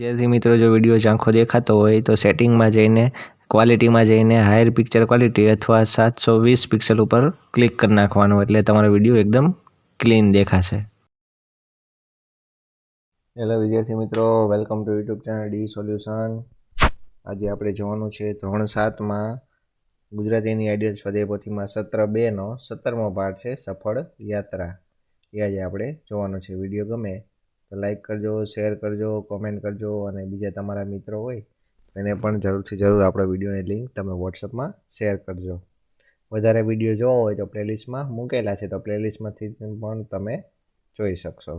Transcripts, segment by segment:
વિદ્યાર્થી મિત્રો, જો વીડિયો ઝાંખો દેખાતો હોય તો સેટિંગમાં જઈને ક્વોલિટીમાં જઈને હાયર પિક્ચર ક્વોલિટી અથવા સાતસો વીસ પિક્સલ ઉપર ક્લિક કરી નાખવાનું એટલે તમારો વીડિયો એકદમ ક્લીન દેખાશે. હેલો વિદ્યાર્થી મિત્રો welcome to YouTube channel D solution આજે આપણે જોવાનું છે ધોરણ સાતમાં ગુજરાતીની આઈડિયલ સ્વાધ્યાય પોથીમાં સત્ર બેનો સત્તરમો પાઠ છે સફળ યાત્રા. એ આજે આપણે જોવાનું છે. વીડિયો ગમે તો લાઈક કરજો શેર કરજો કોમેન્ટ કરજો અને બીજા તમારા મિત્રો હોય એને પણ જરૂરથી જરૂર આપણા વિડીયોની લિંક તમે વોટ્સઅપમાં શેર કરજો. વધારે વીડિયો જોવો હોય તો પ્લેલિસ્ટમાં મૂકેલા છે તો પ્લેલિસ્ટમાંથી પણ તમે જોઈ શકશો.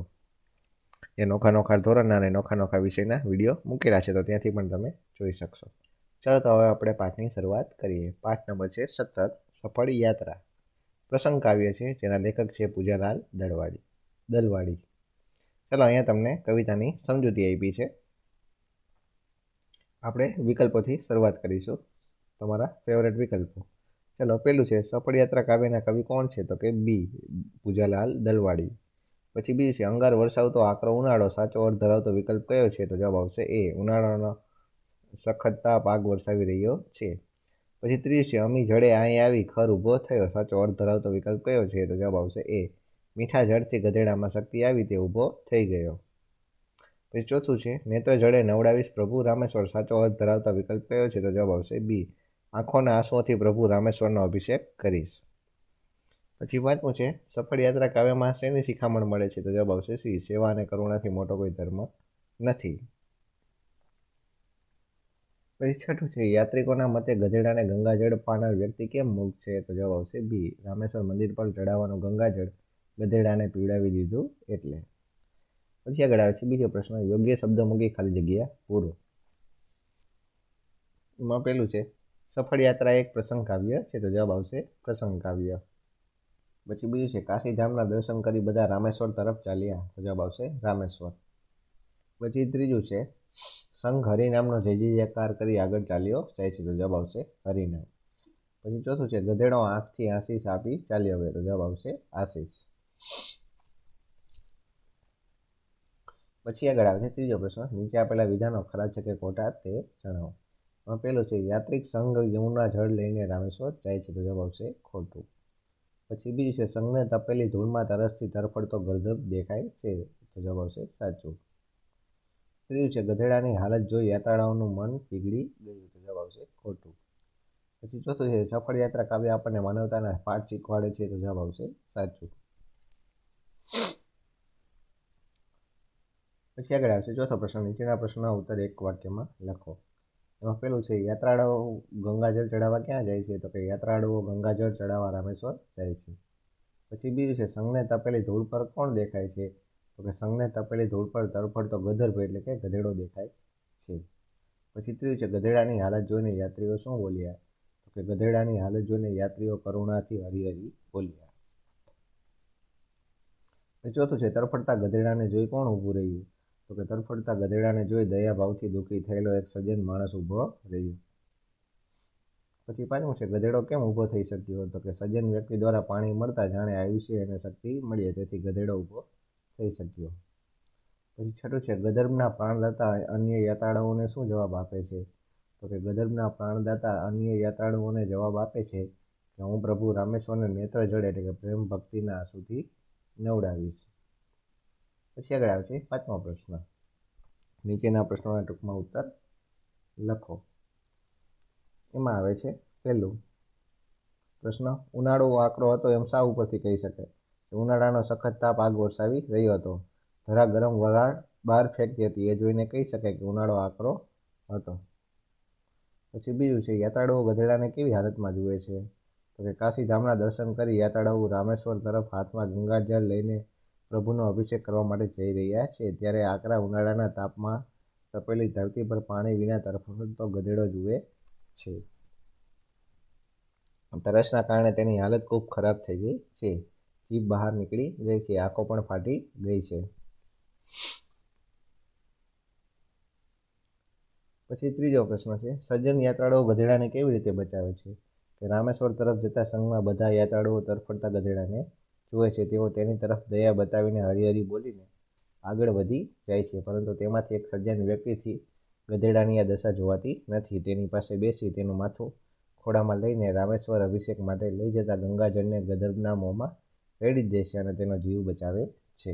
એ નોખા નોખા ધોરણના અને નોખા નોખા વિષયના વીડિયો મૂકેલા છે તો ત્યાંથી પણ તમે જોઈ શકશો. ચાલો તો હવે આપણે પાઠની શરૂઆત કરીએ. પાઠ નંબર છે સતત સફળ યાત્રા. પ્રસંગ કાવ્ય છે જેના લેખક છે પૂજાલાલ દળવાડી દલવાડી ચાલો અહીંયા તમને કવિતાની સમજૂતી આપી છે. આપણે વિકલ્પોથી શરૂઆત કરીશું. તમારા ફેવરેટ વિકલ્પો. ચાલો, પેલું છે સફળયાત્રા કાવ્યના કવિ કોણ છે? તો કે બી, પૂજાલાલ દલવાડી. પછી બીજું છે, અંગાર વરસાવતો આકરો ઉનાળો, સાચો અર્થ ધરાવતો વિકલ્પ કયો છે? તો જવાબ આવશે એ, ઉનાળાનો સખત તાપ આગ વરસાવી રહ્યો છે. પછી ત્રીજું છે, અમી જડે અહીં આવી, ખર ઊભો થયો, સાચો અર્થ ધરાવતો વિકલ્પ કયો છે? તો જવાબ આવશે એ મીઠા જળથી ગધેડામાં શક્તિ આવી તે ઊભો થઈ ગયો. પછી ચોથું છે, નેત્ર જળે નવડાવીશ પ્રભુ રામેશ્વર. સાચો અર્થ ધરાવતા વિકલ્પ કયો છે? તો જવાબ આવશે બી, આંખોના આંસુઓથી પ્રભુ રામેશ્વરનો અભિષેક કરીશ. પછી પાંચમું છે, સફળ યાત્રા કાવ્યમાં શેની શિખામણ મળે છે? તો જવાબ આવશે સી, સેવા અને કરુણાથી મોટો કોઈ ધર્મ નથી. પછી છઠ્ઠું છે, યાત્રિકોના મતે ગધેડાને ગંગાજળ પાનાર વ્યક્તિ કેમ મુક્ત છે તો જવાબ આવશે બી, રામેશ્વર મંદિર પર ચડાવવાનું ગંગાજળ ગધેડાને પીવડાવી દીધું એટલે. પછી આગળ આવે છે બીજો પ્રશ્ન, યોગ્ય શબ્દ મૂકી ખાલી જગ્યા પૂરો. એમાં પેલું છે, સફળ યાત્રા એક પ્રસંગ કાવ્ય છે તો જવાબ આવશે પ્રસંગ કાવ્ય. પછી બીજું છે કાશીધામના દર્શન કરી બધા રામેશ્વર તરફ ચાલ્યા તો જવાબ આવશે રામેશ્વર. પછી ત્રીજું છે, સંઘ હરિનામનો જય જયકાર કરી આગળ ચાલ્યો જાય છે તો જવાબ આવશે હરિનામ. પછી ચોથું છે, ગધેડો આંખથી આશીષ આપી ચાલ્યો ગયો તો જવાબ આવશે આશીષ. પછી આગળ આવે છે ત્રીજો પ્રશ્ન. નીચે આપેલા વિધાનો ખરા છે કે ખોટા તે જણાવો. પહેલું છે, યાત્રિક સંઘ યમુના જળ લઈને રામેશ્વર જાય છે. તો જવાબ આવશે ખોટું. પછી બીજું છે, સંઘને તપેલી ધૂળમાં તરસથી તરફડતો ગરદબ દેખાય છે. તો જવાબ આવશે સાચું. ત્રીજું છે, ગધેડાની હાલત જોઈ યાત્રાળાઓનું મન પીગળી ગયું. તો જવાબ આવશે ખોટું. પછી ચોથું છે, સફળ યાત્રા કાવ્ય આપણને માનવતાના પાઠ શીખવાડે છે. તો જવાબ આવશે સાચું. પછી આગળ આવશે ચોથો પ્રશ્ન, નીચેના પ્રશ્નના ઉત્તર એક વાક્યમાં લખો. એમાં પેલું છે, યાત્રાળુઓ ગંગાજળ ચડાવવા ક્યાં જાય છે? તો કે યાત્રાળુઓ ગંગાજળ ચડાવવા રામેશ્વર જાય છે. પછી બીજું છે, સંઘને તપેલી ધૂળ પર કોણ દેખાય છે? તો કે સંઘને તપેલી ધૂળ પર તરફડતો ગધર્ભ એટલે કે ગધેડો દેખાય છે. પછી ત્રીજું છે, ગધેડાની હાલત જોઈને યાત્રીઓ શું બોલ્યા? તો કે ગધેડાની હાલત જોઈને યાત્રીઓ કરુણાથી હરિહરી બોલ્યા. ચોથું છે, તરફડતા ગધેડાને જોઈ કોણ ઊભું રહ્યું? તો કે તરફડતા ગધેડાને જોઈ દયાભાવથી દુઃખી થયેલો એક સજ્જન માણસ ઊભો રહ્યો. પછી પાંચમું છે, ગધેડો કેમ ઊભો થઈ શક્યો તો કે સજ્જન વ્યક્તિ દ્વારા પાણી મળતા જાણે આયુષ્ય અને શક્તિ મળીએ તેથી ગધેડો ઊભો થઈ શક્યો. પછી છઠ્ઠું છે, ગધર્ભના પ્રાણદાતા અન્ય યાત્રાળુઓને શું જવાબ આપે છે? તો કે ગધર્ભના પ્રાણદાતા અન્ય યાત્રાળુઓને જવાબ આપે છે કે હું પ્રભુ રામેશ્વરને નેત્ર જળ એટલે કે પ્રેમ ભક્તિના આંસુથી નવડાવીશ. પછી આગળ આવે છે પાંચમો પ્રશ્ન. નીચેના પ્રશ્નોના ટૂંકમાં ઉત્તર લખો. એમાં આવે છે પહેલું પ્રશ્ન, ઉનાળો આકરો હતો એમ શા ઉપરથી કહી શકાય? ઉનાળાનો સખત તાપ આગ વરસાવી રહ્યો હતો. ધરા ગરમ વરાળ બહાર ફેંકતી હતી. એ જોઈને કહી શકાય કે ઉનાળો આકરો હતો. પછી બીજું છે, યાત્રાળુઓ ગધેડાને કેવી હાલતમાં જુએ છે? તો કે કાશીધામના દર્શન કરી યાત્રાળુઓ રામેશ્વર તરફ હાથમાં ગંગાજળ લઈને પ્રભુનો અભિષેક કરવા માટે જઈ રહ્યા છે. ત્યારે આકરા ઉનાળાના તાપમાં તપેલી ધરતી પર પાણી વિના તરફડતો ગધેડો જુએ છે. તરસના કારણે તેની હાલત ખૂબ ખરાબ થઈ ગઈ છે. જીભ બહાર નીકળી ગઈ છે. આંખો પણ ફાટી ગઈ છે. પછી ત્રીજો પ્રશ્ન છે, સજ્જન યાત્રાળુઓ ગધેડાને કેવી રીતે બચાવે છે? કે રામેશ્વર તરફ જતા સંઘમાં બધા યાત્રાળુઓ તરફડતા ગધેડાને જુએ છે, તેઓ તેની તરફ દયા બતાવીને હરિહરી બોલીને આગળ વધી જાય છે, પરંતુ તેમાંથી એક સજ્જન વ્યક્તિથી ગધેડાની આ દશા જોવાતી નથી. તેની પાસે બેસી તેનું માથું ખોળામાં લઈને રામેશ્વર અભિષેક માટે લઈ જતા ગંગાજળને ગદર્ભના મોંમાં રેડી દે છે અને તેનો જીવ બચાવે છે.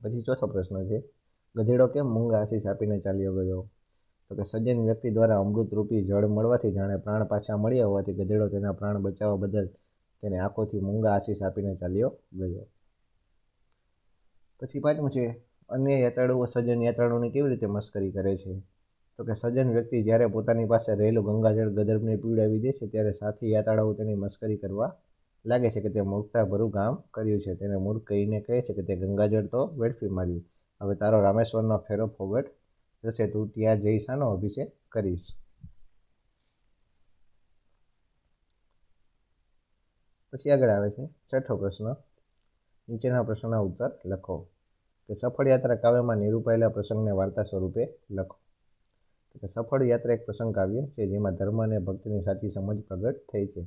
પછી ચોથો પ્રશ્ન છે, ગધેડો કેમ મૂંગા આશીષ આપીને ચાલ્યો ગયો? તો કે સજ્જન વ્યક્તિ દ્વારા અમૃતરૂપી જળ મળવાથી જાણે પ્રાણ પાછા મળ્યા હોવાથી ગધેડો તેના પ્રાણ બચાવવા બદલ તેને આંખોથી મૂંગા આશીષ આપીને ચાલ્યો ગયો. પછી પાંચમું છે, અન્ય યાત્રાળુઓ સજ્જન યાત્રાળુઓની કેવી રીતે મસ્કરી કરે છે? તો કે સજ્જન વ્યક્તિ જ્યારે પોતાની પાસે રહેલું ગંગાજળ ગદર્ભને પીવડાવી દે છે, ત્યારે સાથી યાત્રાળુઓ તેની મસ્કરી કરવા લાગે છે કે તે મૂર્ખતાભરું કામ કર્યું છે. તેને મૂર્ખ કહીને કહે છે કે તે ગંગાજળ તો વેડફી માર્યું. હવે તારો રામેશ્વરનો ફેરો ફોગટ જશે તું ત્યાં જઈ શાનો અભિષેક કરીશ. પછી આગળ આવે છે, છઠ્ઠો પ્રશ્ન. નીચેના પ્રશ્નના ઉત્તર લખો. કે સફળ યાત્રા કાવ્યમાં નિરૂપાયેલા પ્રસંગને વાર્તા સ્વરૂપે લખો. કે સફળ યાત્રા એક પ્રસંગ કાવ્ય છે, જેમાં ધર્મ અને ભક્તિની સાચી સમજ પ્રગટ થઈ છે.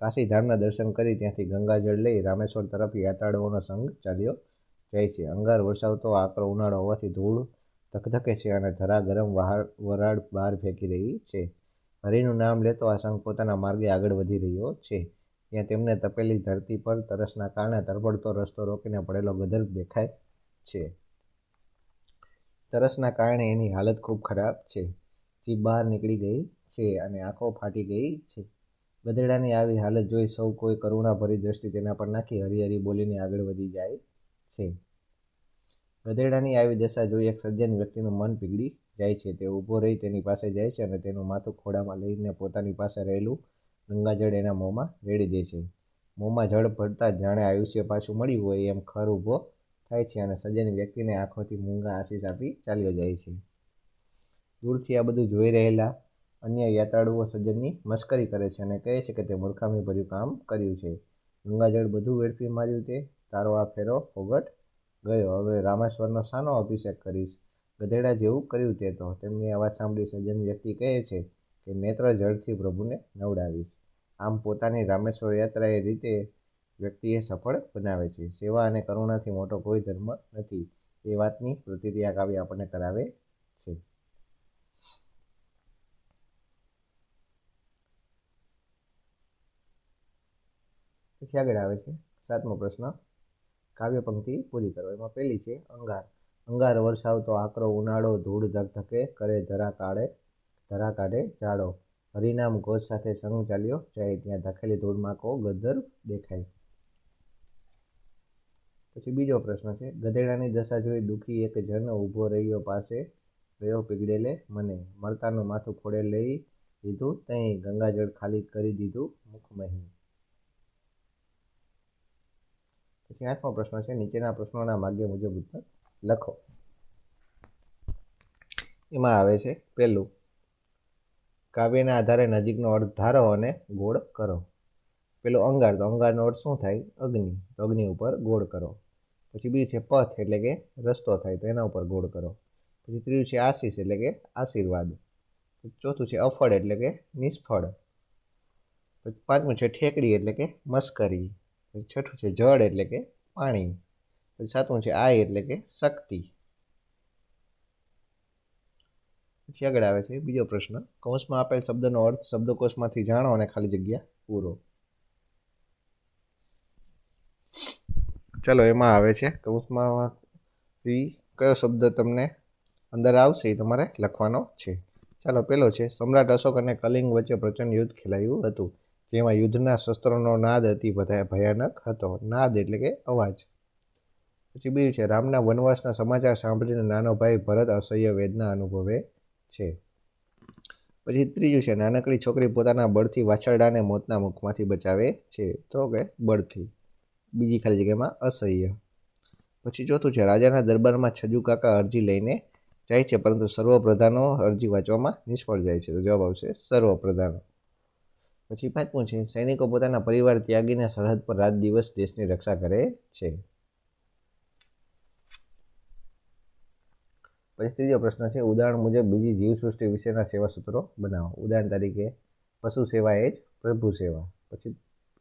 કાશી ધામના દર્શન કરી ત્યાંથી ગંગાજળ લઈ રામેશ્વર તરફ યાત્રાળુઓનો સંઘ ચાલ્યો જાય છે. અંગાર વરસાવતો આકરો ઉનાળો હોવાથી ધૂળ ધકધકે છે અને ધરા ગરમ વહાર વરાળ બહાર ફેંકી રહી છે. હરિનું નામ લેતો આ સંઘ પોતાના માર્ગે આગળ વધી રહ્યો છે. ત્યાં તેમને તપેલી ધરતી પર તરસના કારણે તરબડતો રસ્તો રોકીને પડેલો ગધર દેખાય છે. તરસના કારણે એની હાલત ખૂબ ખરાબ છે. જીભ બહાર નીકળી ગઈ છે અને આંખો ફાટી ગઈ છે. ગધેડાની આવી હાલત જોઈ સૌ કોઈ કરુણાભરી દ્રષ્ટિ તેના પર નાખી હરી બોલીને આગળ વધી જાય છે. ગધેડાની આવી દશા જોઈ એક સજ્જન વ્યક્તિનું મન પીગળી જાય છે. તે ઊભો રહી તેની પાસે જાય છે અને તેનું માથું ખોડામાં લઈને પોતાની પાસે રહેલું ગંગાજળ એના મોંમાં રેડી દે છે. મોંમાં જળ ભરતા જાણે આયુષ્ય પાછું મળ્યું હોય એમ ખર ઊભો થાય છે અને સજ્જન વ્યક્તિને આંખોથી મૂંગા આશીષ આપી ચાલ્યો જાય છે. દૂરથી આ બધું જોઈ રહેલા અન્ય યાત્રાળુઓ સજ્જનની મશ્કરી કરે છે અને કહે છે કે તે મૂર્ખામીભર્યું કામ કર્યું છે. ગંગાજળ બધું વેડફી માર્યું તે. તારો આ ફેરો ફોગટ ગયો. હવે રામેશ્વરનો શાનો અભિષેક કરીશ. ગધેડા જેવું કર્યું તે તો. તેમની અવાજ સાંભળી સજ્જન વ્યક્તિ કહે છે કે નેત્ર જળથી પ્રભુને નવડાવીશ. આમ પોતાની રામેશ્વર યાત્રા એ રીતે વ્યક્તિએ સફળ બનાવે છે. સેવા અને કરુણાથી મોટો કોઈ ધર્મ નથી. એ વાતની પ્રતિક્રિયા કાવ્ય આપણને કરાવે છે. પછી આગળ આવે છે. સાતમો પ્રશ્ન. કાવ્ય પંક્તિ પૂરી કરો. એમાં પહેલી છે, અંગાર. અંગાર વરસાવતો આકરો ઉનાળો, ધૂળ ધકધકે કરે ધરા કાઢે ધરા કાઢે ચાળો હરિનામ ઘોષ સાથે સંગ ચાલ્યો જાય, ત્યાં ધકેલી ધૂળમાં કો ગદર દેખાય. પછી બીજો પ્રશ્ન છે, ગધેડાની દશા જોઈ દુઃખી એક જન ઊભો રહ્યો પાસે, રહ્યો પીગળેલે મને. મળતાનું માથું ખોડે લઈ લીધું, તઈ ગંગાજળ ખાલી કરી દીધું મુખમહી. પછી આઠમો પ્રશ્ન છે, નીચેના પ્રશ્નોના માગ્ય મુજબ ઉત્તર લખો. એમાં આવે છે, પહેલું, કાવ્યના આધારે નજીકનો અર્થ ધારો અને ગોળ કરો. પેલું અંગાર, તો અંગારનો અર્થ શું થાય? અગ્નિ, તો અગ્નિ ઉપર ગોળ કરો. પછી બીજું છે, પથ, એટલે કે રસ્તો થાય, તો એના ઉપર ગોળ કરો. પછી ત્રીજું છે, આશીષ, એટલે કે આશીર્વાદ. ચોથું છે, અફળ, એટલે કે નિષ્ફળ. પાંચમું છે, ઠેકડી, એટલે કે મસ્કરી. છઠ્ઠું છે જળ એટલે કે પાણી. પછી સાતમું છે આય એટલે કે શક્તિ. પછી આગળ આવે છે બીજો પ્રશ્ન. કૌંસમાં આપેલ શબ્દનો અર્થ શબ્દકોશમાંથી જાણો અને ખાલી જગ્યા પૂરો. ચલો, એમાં આવે છે કૌંસમાંથી કયો શબ્દ તમને અંદર આવશે એ તમારે લખવાનો છે. ચાલો, પેલો છે, સમ્રાટ અશોક અને કલિંગ વચ્ચે પ્રચંડ યુદ્ધ ખેલાયું હતું. જેમાં યુદ્ધના શસ્ત્રોનો નાદ અતિ ભયાનક હતો. નાદ એટલે કે અવાજ. પછી બીજું છે, રામના વનવાસના સમાચાર સાંભળીને નાનો ભાઈ ભરત અસહ્ય વેદના અનુભવે છે. પછી ત્રીજું છે, નાનકડી છોકરી પોતાના બળથી વાછરડાને મોતના મુખમાંથી બચાવે છે. તો કે બળથી. બીજી ખાલી જગ્યામાં અસહ્ય. પછી ચોથું છે, રાજાના દરબારમાં છજુ કાકા અરજી લઈને જાય છે, પરંતુ સર્વપ્રધાનો અરજી વાંચવામાં નિષ્ફળ જાય છે. તો જવાબ આવશે, સર્વપ્રધાનો. પછી પાંચમું છે સૈનિકો પોતાના પરિવાર ત્યાગીને સરહદ પર રાત દિવસ દેશની રક્ષા કરે છે. પછી ત્રીજો પ્રશ્ન છે, ઉદાહરણ મુજબ બીજી જીવસૃષ્ટિ વિશેના સેવા સૂત્રો બનાવો. ઉદાહરણ તરીકે, પશુ સેવા એ જ પ્રભુ સેવા. પછી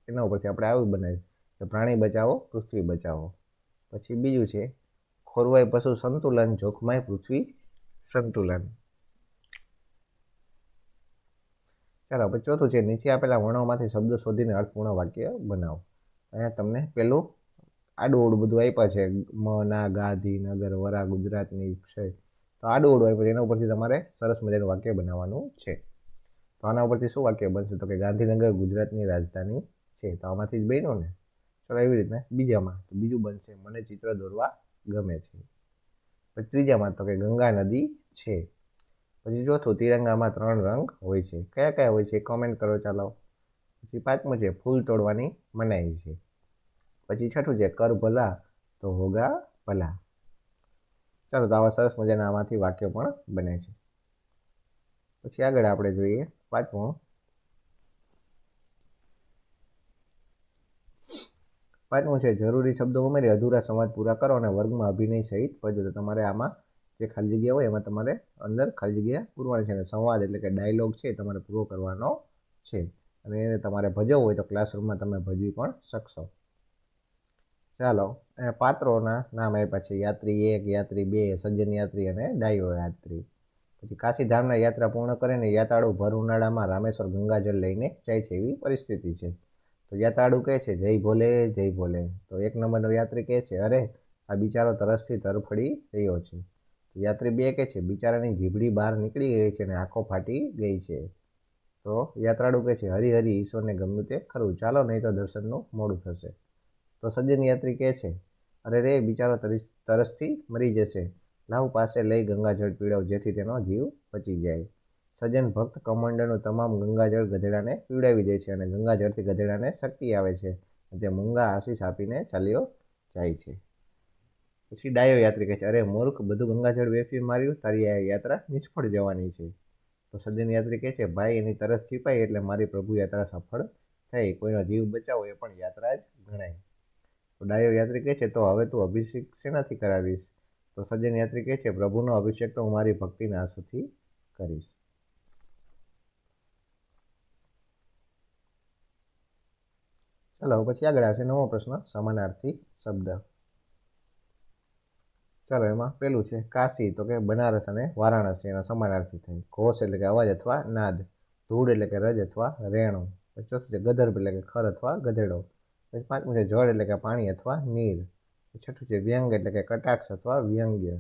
એના ઉપરથી આપણે આવું બનાવ્યું કે પ્રાણી બચાવો, પૃથ્વી બચાવો. પછી બીજું છે ખોરવાય પશુ સંતુલન, જોખમાય પૃથ્વી સંતુલન. ચાલો, હવે ચોથું છે, નીચે આપેલા વર્ણોમાંથી શબ્દો શોધીને અર્થપૂર્ણ વાક્ય બનાવો. અહીંયા તમને પેલું આડું બધું આપ્યા છે. મ, ના ગાધી નગર, વરા ગુજરાતની છે તો આડું ઓડું આપ્યું છે, એના ઉપરથી તમારે સરસ મજાનું વાક્ય બનાવવાનું છે. તો આના ઉપરથી શું વાક્ય બનશે? તો કે ગાંધીનગર ગુજરાતની રાજધાની છે. તો આમાંથી જ બન્યો ને? ચાલો, એવી રીતના. બીજામાં તો બીજું બનશે, મને ચિત્ર દોરવા ગમે છે. પછી ત્રીજામાં તો કે ગંગા નદી છે. પછી ચોથું, તિરંગામાં ત્રણ રંગ હોય છે. કયા કયા હોય છે કોમેન્ટ કરો ચાલો. પછી પાંચમું છે, ફૂલ તોડવાની મનાઈ છે. પછી છઠ્ઠું છે, કર ભલા તો હોગા ભલા. ચાલો તો આવા સરસ મજાના આમાંથી વાક્યો પણ બને છે. પછી આગળ આપણે જોઈએ પાંચમું. પાંચમું છે, જરૂરી શબ્દો ઉમેરી અધૂરા સમાજ પૂરા કરો અને વર્ગમાં અભિનય સહિત પદ્ધતિ તમારે આમાં જે ખાલી જગ્યા હોય એમાં તમારે અંદર ખાલી જગ્યા પૂરવાની છે. અને સંવાદ એટલે કે ડાયલોગ છે તમારે પૂરો કરવાનો છે. અને એને તમારે ભજવવું હોય તો ક્લાસરૂમમાં તમે ભજવી પણ શકશો. ચાલો પાત્રોના નામ આપ્યા છે. યાત્રી એક, યાત્રી બે, સજ્જન યાત્રી અને ડાયો યાત્રી. પછી કાશીધામના યાત્રા પૂર્ણ કરીને યાત્રાળુ ભર ઉનાળામાં રામેશ્વર ગંગાજળ લઈને જાય છે એવી પરિસ્થિતિ છે. તો યાત્રાળુ કહે છે, જય ભોલે જય ભોલે. તો એક નંબરનો યાત્રી કહે છે, અરે, આ બિચારો તરસથી તરફડી રહ્યો છે. યાત્રી બે કહે છે, બિચારાની જીભડી બહાર નીકળી ગઈ છે અને આંખો ફાટી ગઈ છે. તો યાત્રાળુ કહે છે, હરી હરી, ઈશ્વરને ગમ્યું તે ખરું, ચાલો નહીં તો દર્શનનું મોડું થશે. તો સજ્જન યાત્રી કહે છે, અરે રે, બિચારો તરસથી મરી જશે. લાવ પાસે લઈ ગંગાજળ પીવડાવ, જેથી તેનો જીવ બચી જાય. સજ્જન ભક્ત કમંડળનું તમામ ગંગાજળ ગધેડાને પીવડાવી દે છે અને ગંગાજળથી ગધેડાને શક્તિ આવે છે. તે મૂંગા આશીષ આપીને ચાલ્યો જાય છે. પછી ડાયો યાત્રી કહે છે, અરે મૂર્ખ બધું ગંગાજળ વેફી માર્યું, તારી આ યાત્રા નિષ્ફળ જવાની છે. તો સજ્જન યાત્રી કહે છે, ભાઈ, એની તરસ છીપાઈ, એટલે મારી પ્રભુ યાત્રા સફળ થઈ. કોઈનો જીવ બચાવો એ પણ યાત્રા જ ગણાય. તો ડાયો યાત્રી કહે છે, તો હવે તું અભિષેક શેનાથી કરાવીશ? તો સજ્જન યાત્રી કહે છે, પ્રભુનો અભિષેક તો હું મારી ભક્તિના આંસુથી કરીશ. ચાલો પછી આગળ આવશે નવો પ્રશ્ન, સમાનાર્થી શબ્દ. ચાલો, એમાં પેલું છે, કાશી, તો કે બનારસ અને વારાણસી, એનો સમાનાર્થી થાય. ઘોષ એટલે કે અવાજ અથવા નાદ. ધૂળ એટલે કે રજ અથવા રેણું. પછી ચોથું છે, ગધર્ભ એટલે કે ખર અથવા ગધેડો. પછી પાંચમું છે, જળ એટલે કે પાણી અથવા નીર. છઠ્ઠું છે, વ્યંગ એટલે કે કટાક્ષ અથવા વ્યંગ્ય.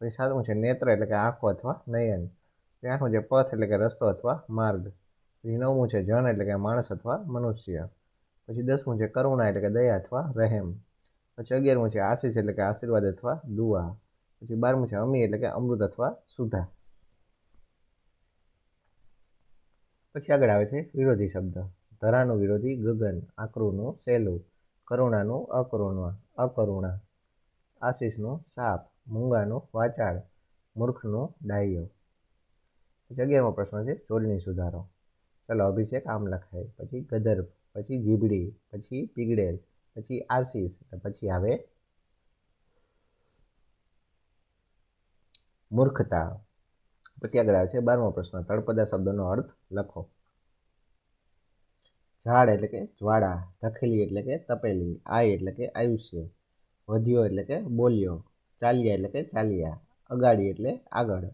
પછી સાતમું છે, નેત્ર એટલે કે આંખો અથવા નયન. પછી આઠમું છે, પથ એટલે કે રસ્તો અથવા માર્ગ. પછી નવમું છે, જન એટલે કે માણસ અથવા મનુષ્ય. પછી દસમું છે, કરુણા એટલે કે દયા અથવા રહેમ. પછી અગિયારમું છે આશીષ એટલે કે આશીર્વાદ અથવા દુઆ. પછી બારમું છે અમી એટલે કે અમૃત અથવા સુધા. પછી આગળ આવે છે વિરોધી શબ્દ. ધરાનું વિરોધી, ગગન, આકરુનું સહેલું કરુણાનું અકરુણા અકરુણા. આશીષનું, સાપ, મૂંગાનું, વાચાળ, મૂર્ખનું, ડાયો. પછી અગિયારમો પ્રશ્ન છે ચોલની સુધારો. ચલો અભિષેક આમ લખાય. પછી ગદર્ભ, પછી જીબડી પછી પીગળેલ. પછી આશીષ પછી આવે મૂર્ખતા. પછી આગળ આવે છે બારમો પ્રશ્ન. તળપદા શબ્દનો અર્થ લખો. ઝાડ એટલે કે જ્વાળા ધખેલી એટલે કે તપેલી આય એટલે કે આયુષ્ય, વધ્યો એટલે કે બોલ્યો, ચાલ્યા એટલે કે ચાલ્યા, અગાડી એટલે આગળ.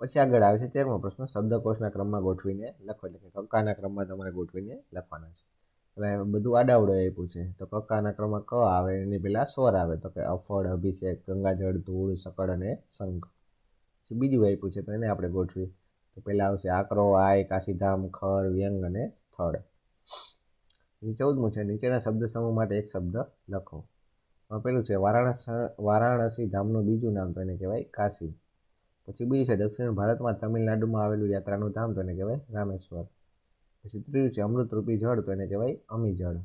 પછી આગળ આવે છે તેરમો પ્રશ્ન, શબ્દકોશના ક્રમમાં ગોઠવીને લખો. એટલે કે કક્કાના ક્રમમાં તમારે ગોઠવીને લખવાના છે. એટલે બધું આડાવડે આપ્યું છે. તો કક્કાના ક્રમમાં ક આવે, એની પહેલાં સ્વર આવે. તો કે અફળ, અભિષેક, ગંગાજળ, ધૂળ, સકળ અને શંખ. પછી બીજું આપ્યું છે, તો એને આપણે ગોઠવી તો પહેલાં આવશે આકરો, આય, કાશીધામ, ખર, વ્યંગ અને સ્થળ. પછી ચૌદમું છે, નીચેના શબ્દ સમૂહ માટે એક શબ્દ લખો. પેલું છે, વારાણસી વારાણસી ધામનું બીજું નામ તો એને કહેવાય કાશી. પછી બીજું છે, દક્ષિણ ભારતમાં તમિલનાડુમાં આવેલું યાત્રાનું ધામ તો એને કહેવાય રામેશ્વર. પછી ત્રીજું છે, અમૃતરૂપી જળ તો એને કહેવાય અમી જળ.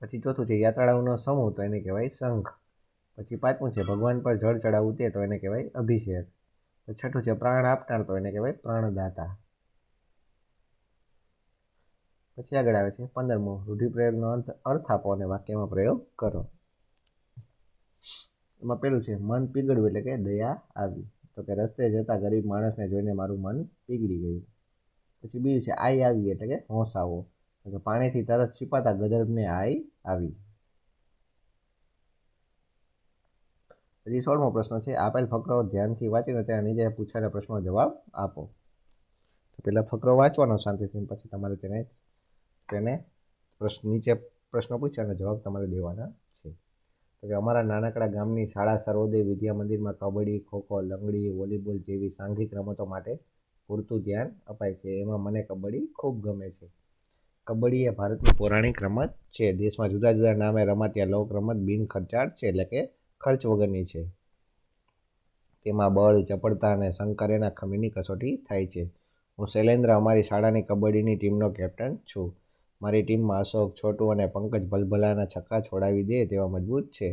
પછી ચોથું છે, યાત્રાળુઓનો સમૂહ તો એને કહેવાય સંઘ. પછી પાંચમું છે, ભગવાન પર જળ ચડાવવું તે તો એને કહેવાય અભિષેક. છઠ્ઠું છે, પ્રાણ આપનાર તો એને કહેવાય પ્રાણદાતા. પછી આગળ આવે છે, પંદરમો, રૂઢિપ્રયોગનો અંત અર્થ આપો અને વાક્યમાં પ્રયોગ કરો. એમાં પેલું છે, મન પીગળવું એટલે કે દયા આવી. તો કે રસ્તે જતા ગરીબ માણસને જોઈને મારું મન પીગળી ગયું. પછી બીજું છે, આઈ આવી એટલે કે હોંશ આવો કે પાણીથી તરસ છીપાતા ગદર્ભને આઈ આવી. પછી સોળમો પ્રશ્ન છે, આપેલ ફકરો ધ્યાનથી વાંચીને તેના નીચે પૂછાયેલા પ્રશ્નનો જવાબ આપો. પહેલાં ફકરો વાંચવાનો શાંતિથી પછી તમારે તેને તેને પ્રશ્ન, નીચે પ્રશ્ન પૂછ્યા અને જવાબ તમારે દેવાના તો કે અમારા નાનકડા ગામની શાળા સર્વોદય વિદ્યા મંદિરમાં કબડ્ડી, ખોખો, લંગડી, વોલીબોલ જેવી સાંઘિક રમતો માટે પૂરતું ધ્યાન અપાય છે. એમાં મને કબડ્ડી ખૂબ ગમે છે. કબડ્ડી એ ભારતની પૌરાણિક રમત છે. દેશમાં જુદા જુદા નામે રમાતી આ લોક રમત બિન ખર્ચાળ છે એટલે કે ખર્ચ વગરની છે. તેમાં બળ, ચપળતા અને શંકરેના ખમીની કસોટી થાય છે. હું શૈલેન્દ્ર અમારી શાળાની કબડ્ડીની ટીમનો કેપ્ટન છું. મારી ટીમમાં અશોક, છોટુ અને પંકજ ભલભલાના છક્કા છોડાવી દે તેવા મજબૂત છે.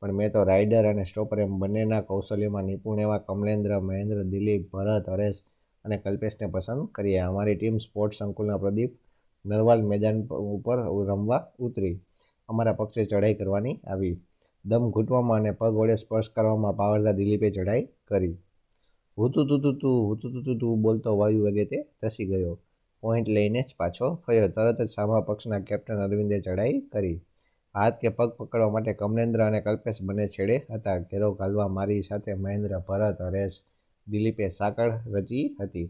પણ મેં તો રાઇડર અને સ્ટોપર એમ બંનેના કૌશલ્યમાં નિપુણ એવા કમલેન્દ્ર, મહેન્દ્ર, દિલીપ, ભરત, હરેશ અને કલ્પેશને પસંદ કરીએ અમારી ટીમ સ્પોર્ટ્સ સંકુલના પ્રદીપ નરવાલ મેદાન ઉપર રમવા ઉતરી. અમારા પક્ષે ચઢાઈ કરવાની આવી. દમ ઘૂંટવામાં અને પગ વડે સ્પર્શ કરવામાં પાવરદાર દિલીપે ચઢાઈ કરી. હુતુ, તું તું તું, હુતું, તું તું બોલતો વાયુ વગેરે ધસી ગયો. પોઈન્ટ લઈને જ પાછો ફર્યો. તરત જ સામા પક્ષના કેપ્ટન અરવિંદે ચઢાઈ કરી. હાથ કે પગ પકડવા માટે કમલેન્દ્ર અને કલ્પેશ બંને છેડે હતા. ઘેરો ઘાલવા મારી સાથે મહેન્દ્ર, ભરત, હરેશ, દિલીપે સાંકળ રચી હતી.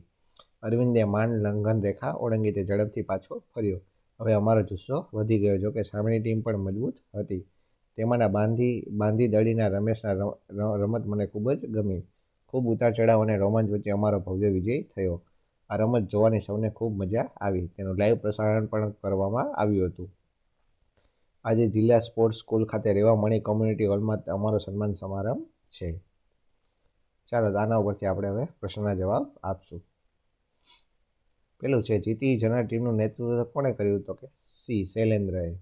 અરવિંદે માન લંઘન રેખા ઓળંગી તે ઝડપથી પાછો ફર્યો. હવે અમારો જુસ્સો વધી ગયો જોકે સામેની ટીમ પણ મજબૂત હતી. તેમાંના બાંધી બાંધી દળીના રમેશના રમત મને ખૂબ જ ગમી. ખૂબ ઉતાર ચઢાવ અને રોમાંચ વચ્ચે અમારો ભવ્ય વિજય થયો. આ રમત જોવાની સૌને ખૂબ મજા આવી. તેનું લાઈવ પ્રસારણ પણ કરવામાં આવ્યું હતું. આજે જિલ્લા સ્પોર્ટ્સ સ્કૂલ ખાતે રેવા મણી કોમ્યુનિટી હોલમાં અમારો સન્માન સમારંભ છે. ચાલો, આના ઉપરથી આપણે હવે પ્રશ્નના જવાબ આપશું. પેલું છે, જીતી જનાર ટીમનું નેતૃત્વ કોણે કર્યું? તો કે સી શૈલેન્દ્રએ.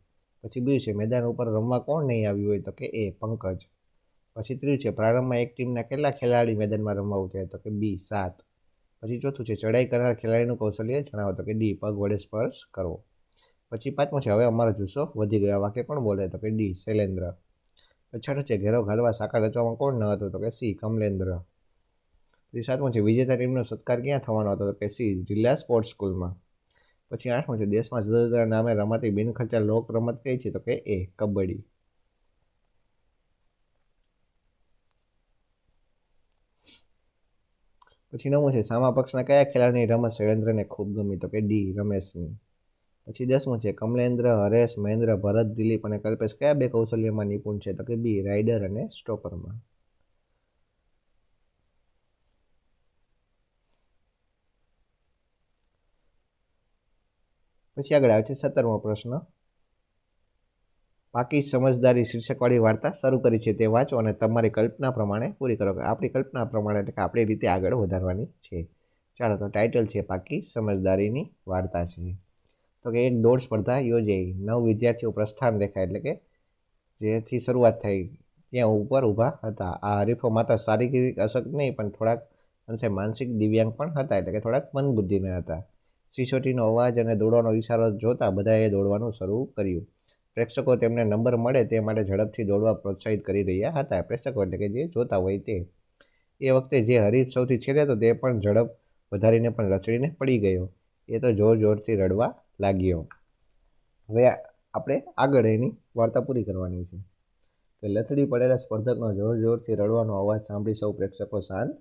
પછી બીજું છે, મેદાન ઉપર રમવા કોણ નહીં આવ્યું હોય? તો કે એ પંકજ. પછી ત્રીજું છે, પ્રારંભમાં એક ટીમના કેટલા ખેલાડી મેદાનમાં રમવા ઉતર્યા તો કે બી સાત. પછી ચોથું છે ચડાઈ કરનાર ખેલાડીનું કૌશલ્ય જણાવો તો કે ડી, પગ વડે સ્પર્શ કરવો. પછી પાંચમું છે, હવે અમારો જુસ્સો વધી ગયો વાક્ય કોણ બોલે તો કે ડી, શૈલેન્દ્ર. છઠ્ઠું છે, ઘેરો ઘાલવા સાકાર રચવામાં કોણ ન હતો તો કે સી, કમલેન્દ્ર. પછી સાતમું છે, વિજેતા ટીમનો સત્કાર ક્યાં થવાનો હતો તો કે સી, જિલ્લા સ્પોર્ટ્સ સ્કૂલમાં. પછી આઠમું છે, દેશમાં જુદા જુદા નામે રમાતી બિનખર્ચા લોક રમત કઈ છે તો કે એ, કબડ્ડી. પછી નવમું છે. સામા પક્ષના કયા ખેલાડીની રમત શૈલેન્દ્રને ખૂબ ગમી? તો કે ડી, રમેશની. પછી દસમું છે. કમલેન્દ્ર, હરેશ, મહેન્દ્ર, ભરત, દિલીપ અને કલ્પેશ કયા બે કૌશલ્યમાં નિપુણ છે? તો કે બી, રાઇડર અને સ્ટોપરમાં. પછી આગળ આવે છે સત્તરમો પ્રશ્ન. પાકી સમજદારી શીર્ષકવાળી વાર્તા શરૂ કરી છે તે વાંચો અને તમારી કલ્પના પ્રમાણે પૂરી કરો. આપણી કલ્પના પ્રમાણે એટલે કે આપણી રીતે આગળ વધારવાની છે. ચાલો તો ટાઇટલ છે પાકી સમજદારીની વાર્તા છે. તો કે એક દોડ સ્પર્ધા યોજાઈ. નવ વિદ્યાર્થીઓ પ્રસ્થાન રેખા એટલે કે જેથી શરૂઆત થઈ. ત્યાં ઉપર ઊભા હતા. આ હરીફો માત્ર શારીરિક અશક્ત નહીં, પણ થોડાક અંશે માનસિક દિવ્યાંગ પણ હતા એટલે કે થોડાક મનબુદ્ધિના હતા. સિસોટીનો અવાજ અને દોડવાનો ઇશારો જોતા બધાએ દોડવાનું શરૂ કર્યું. પ્રેક્ષકો તેમને નંબર મળે તે માટે ઝડપથી દોડવા પ્રોત્સાહિત કરી રહ્યા હતા. પ્રેક્ષકો એટલે કે જે જોતા હોય તે. એ વખતે જે હરીફ સૌથી છેલ્લે હતો તે પણ ઝડપ વધારીને પણ લથડીને પડી ગયો. એ તો જોર જોરથી રડવા લાગ્યો. હવે આપણે આગળ એની વાર્તા પૂરી કરવાની છે. કે લથડી પડેલા સ્પર્ધકનો જોર જોરથી રડવાનો અવાજ સાંભળી સૌ પ્રેક્ષકો શાંત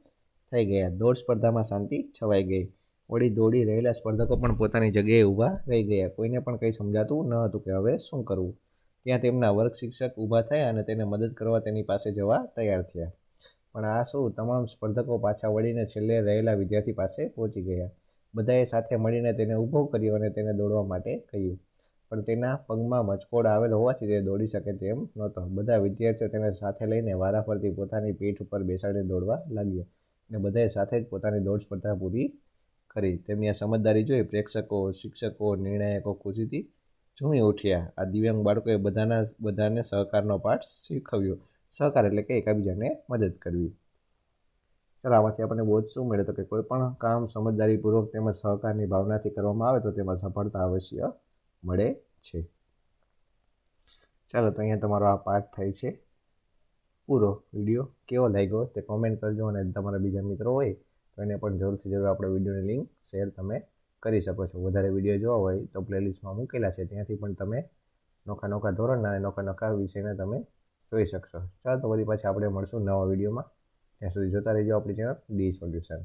થઈ ગયા. દોડ સ્પર્ધામાં શાંતિ છવાઈ ગઈ. વળી દોડી રહેલા સ્પર્ધકો પણ પોતાની જગ્યાએ ઊભા રહી ગયા. કોઈને પણ કંઈ સમજાતું ન હતું કે હવે શું કરવું. ત્યાં તેમના વર્ગ શિક્ષક ઊભા થયા અને તેને મદદ કરવા તેની પાસે જવા તૈયાર થયા. પણ આ શું, તમામ સ્પર્ધકો પાછા વળીને છેલ્લે રહેલા વિદ્યાર્થી પાસે પહોંચી ગયા. બધાએ સાથે મળીને તેને ઊભો કર્યો અને તેને દોડવા માટે કહ્યું. પણ તેના પગમાં મચકોડ આવેલ હોવાથી તે દોડી શકે તેમ નહોતો. બધા વિદ્યાર્થીઓ તેને સાથે લઈને વારાફરતી પોતાની પીઠ ઉપર બેસાડીને દોડવા લાગ્યા અને બધાએ સાથે જ પોતાની દોડ સ્પર્ધા પૂરી કરી તેમની આ સમજદારી જોઈ પ્રેક્ષકો, શિક્ષકો, નિર્ણાયકો ખુશીથી ઝૂમી ઉઠ્યા. આ દિવ્યાંગ બાળકોએ બધાના, બધાને સહકારનો પાઠ શીખવ્યો. સહકાર એટલે કે એકબીજાને મદદ કરવી. ચાલો, આમાંથી આપણને જ શું મળે? તો કે કોઈ પણ કામ સમજદારીપૂર્વક તેમજ સહકારની ભાવનાથી કરવામાં આવે તો તેમાં સફળતા અવશ્ય મળે છે. ચાલો, તો અહીંયા તમારો આ પાઠ થાય છે. પૂરો વીડિયો કેવો લાગ્યો તે કોમેન્ટ કરજો અને તમારા બીજા મિત્રો હોય તો એને પણ જરૂરથી જરૂર આપણે વિડીયોની લિંક શેર તમે કરી શકો છો. વધારે વીડિયો જોવા હોય તો પ્લેલિસ્ટમાં મૂકેલા છે. ત્યાંથી પણ તમે નોખા નોખા ધોરણના અને નોખા નોખા વિષયને તમે જોઈ શકશો. ચાલો તો વળી પાછા આપણે મળશું નવા વિડીયોમાં. ત્યાં સુધી જોતા રહેજો આપણી ચેનલ ડી સોલ્યુશન